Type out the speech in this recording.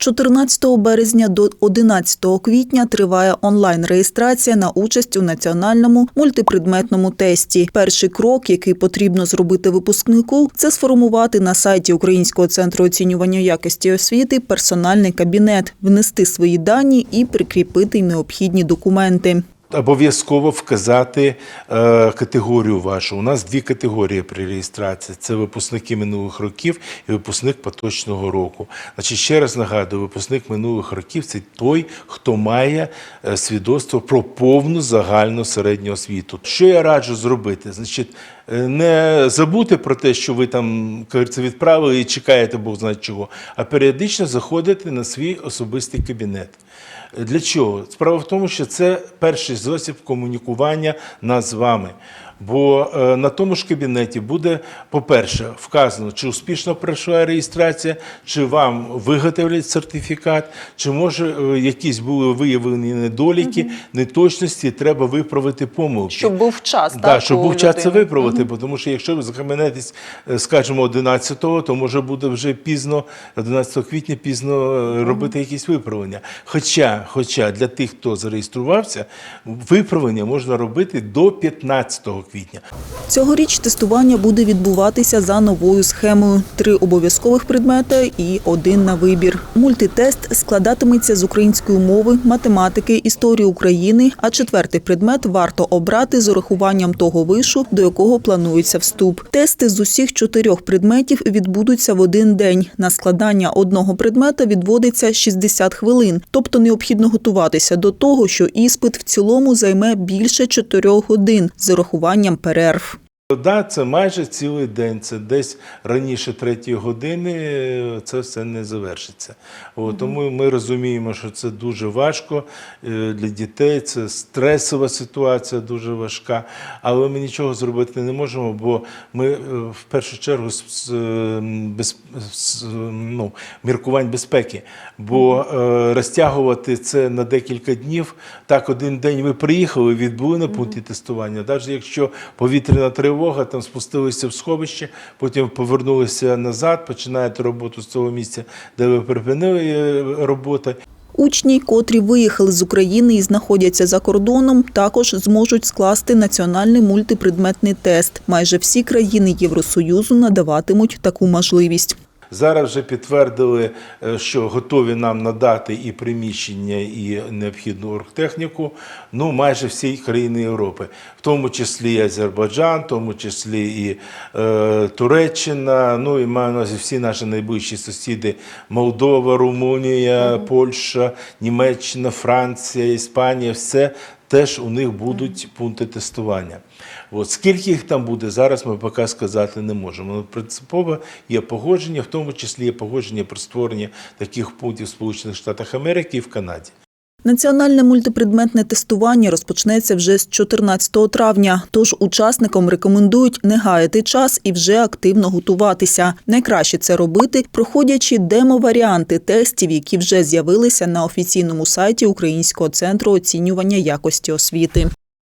14 березня до 11 квітня триває онлайн-реєстрація на участь у національному мультипредметному тесті. Перший крок, який потрібно зробити випускнику, це сформувати на сайті Українського центру оцінювання якості освіти персональний кабінет, внести свої дані і прикріпити необхідні документи. Обов'язково вказати е, категорію вашу. У нас дві категорії при реєстрації: це випускники минулих років і випускник поточного року. Значить, ще раз нагадую, випускник минулих років це той, хто має е, свідоцтво про повну загальну середню освіту. Що я раджу зробити? Значить, не забути про те, що ви там це відправили і чекаєте Бог знає чого, а періодично заходити на свій особистий кабінет. Для чого? Справа в тому, що це перший засіб комунікування нас з вами. Бо е, на тому ж кабінеті буде, по-перше, вказано, чи успішно пройшла реєстрація, чи вам виготовлять сертифікат, чи може е, якісь були виявлені недоліки, неточності, треба виправити помилки. Щоб був час, Да, так? щоб був час це людини. виправити, бо тому що якщо ви захаменетесь, е, скажімо, 11-го, то може буде вже пізно, 11 квітня пізно е, робити якісь виправлення. Хоча, хоча для тих, хто зареєструвався, виправлення можна робити до 15 квітня. Цьогоріч тестування буде відбуватися за новою схемою: три обов'язкових предмети і один на вибір. Мультитест складатиметься з української мови, математики, історії України. А четвертий предмет варто обрати з урахуванням того вишу, до якого планується вступ. Тести з усіх чотирьох предметів відбудуться в один день. На складання одного предмета відводиться 60 хвилин, тобто необхідно готуватися до того, що іспит в цілому займе більше 4 годин з урахуванням wykorzystaniem przerw Да, це майже цілий день. Це десь раніше третьої години е, це все не завершиться. От, Тому ми розуміємо, що це дуже важко е, для дітей. Це стресова ситуація, дуже важка. Але ми нічого зробити не можемо, бо ми е, в першу чергу з, без, з ну, міркувань безпеки. Бо е, розтягувати це на декілька днів. Так, один день ви приїхали, відбули на пункті тестування. Навіть якщо повітряна тривога, там спустилися в сховище, потім повернулися назад, починаєте роботу з цього місця, де ви припинили е, роботу. Учні, котрі виїхали з України і знаходяться за кордоном, також зможуть скласти національний мультипредметний тест. Майже всі країни Євросоюзу надаватимуть таку можливість. Зараз вже підтвердили, е, що готові нам надати і приміщення, і необхідну оргтехніку. Ну, майже всі країни Європи, в тому числі і Азербайджан, в тому числі і е, Туреччина. Ну і маю на увазі всі наші найближчі сусіди: Молдова, Румунія, Польща, Німеччина, Франція, Іспанія. Все теж у них будуть пункти тестування. От скільки їх там буде, зараз ми поки сказати не можемо. Але принципово є погодження, в тому числі є погодження про створення таких пунктів в Сполучених Штатах Америки і в Канаді. Національне мультипредметне тестування розпочнеться вже з 14 травня. Тож учасникам рекомендують не гаяти час і вже активно готуватися. Найкраще це робити, проходячи демо-варіанти тестів, які вже з'явилися на офіційному сайті Українського центру оцінювання якості освіти.